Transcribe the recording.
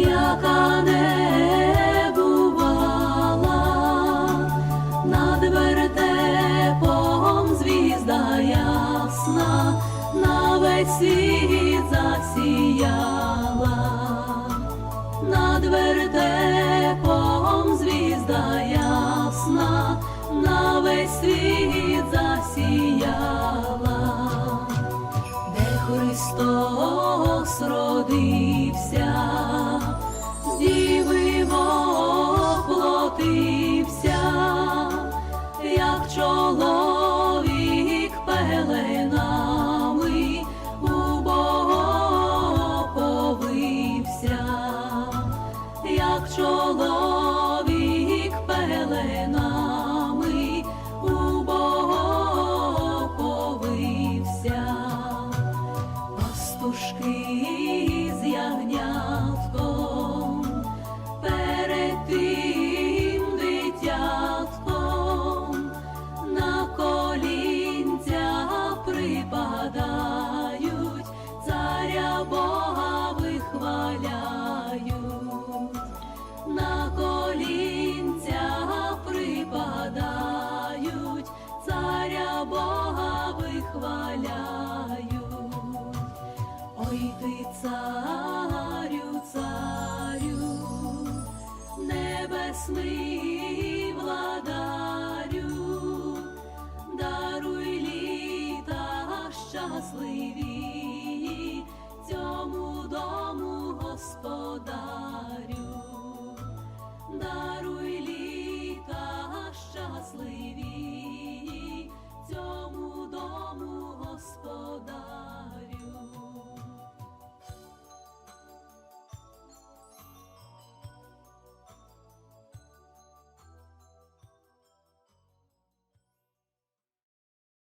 яка не бувала, над вертепом звізда ясна на весь світ. Христос родився, з діви воплотився, як чоловік пеленами у Бога повився, як чоловік припадають, царя Бога вихваляють, на колінця припадають, царя Бога вихваляють. Ой ти царю, царю, небесний цьому дому господарю,